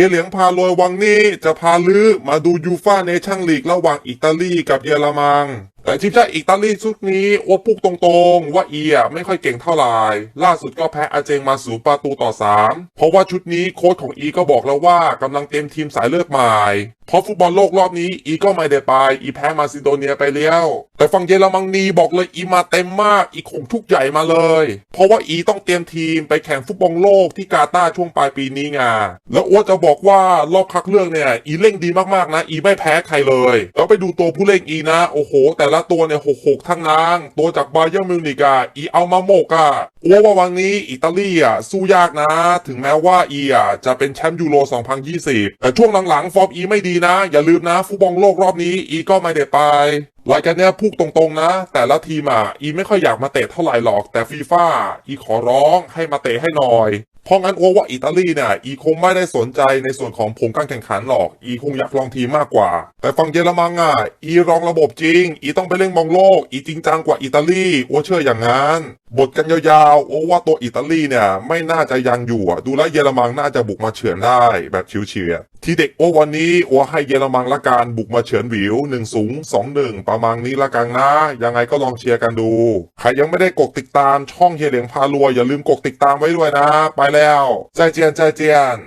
ฮียเหลียงพาลอยวังนี้จะพาลือมาดูยูฟ่าเนชั่นลีกระหว่างอิตาลีกับเยอรมัน แต่ทีมชาติอิตาลีชุดนี้โอ้พูกตรงๆ ว่าอีอะไม่ค่อยเก่งเท่าไหร่ล่าสุดก็แพ้อาเจงมาสูประตูต่อ 3 เพราะว่าชุดนี้โค้ชของอีก็บอกแล้วว่ากำลังเต็มทีมสายเลือดใหม่เพราะฟุตบอลโลกรอบนี้อีก็ไม่ได้ไป อีแพ้มาซิโดเนียไปแล้วแต่ฝั่งเยอรมนีบอกเลยอีมาเต็มมากอีคงทุกใหญ่มาเลย เพราะว่าอีต้องเตรียมทีมไปแข่งฟุตบอลโลกที่กาตาร์ช่วงปลายปีนี้ไงแล้วอ้วจะบอกว่ารอบคัดเลือกเนี่ยอีเล่งดีมากๆนะ อีไม่แพ้ใครเลยแล้วไปดูตัวผู้เล่นอีนะโอ้โห แต่ละตัวเนี่ยหกหกทั้งนางตัวจากบาเยิร์มิวนิกอะอีเอามาโมกอะอ้วว่าวันนี้อิตาลีอะสู้ยากนะ ถึงแม้ว่าอีอะจะเป็นแชมป์ยูโร 2020 แต่ช่วงหลังๆ ฟอร์มอีไม่ดีนะ อย่าลืมนะฟุตบอลโลกรอบนี้อีก็ไม่ได้ไปรายการเนี้ยพูดตรงๆนะ แต่ละทีมอะอีไม่ค่อยอยากมาเตะเท่าไหร่หรอกแต่ฟีฟ่าอีขอร้องให้มาเตะให้หน่อย เพราะงั้นโอว่าอิตาลีเนี่ยอีคงไม่ได้สนใจในส่วนของผลการแข่งขันหรอก อีคงอยากลองทีมมากกว่า แต่ฝั่งเยอรมันอะอีรองระบบจริง อีต้องไปเล่นบอลโลก อีจริงจังกว่าอิตาลีโอเชื่ออย่างนั้นบทกันยาวๆ โอว่าตัวอิตาลีเนี่ยไม่น่าจะยังอยู่อะดูแลเยอรมันน่าจะบุกมาเฉือนได้แบบชิวเฉียดที่เด็กโอวันนี้โอให้เยอรมันละกันบุกมาเฉือนวิว1นสูงสองหนึ่งประมาณนี้ละกันนะ ยังไงก็ลองเชียร์กันดู ใครยังไม่ได้กดติดตามช่องเฮเลียงพาลัวอย่าลืมกดติดตามไว้ด้วยนะ ไปแล้วใจเจียนใจเจียน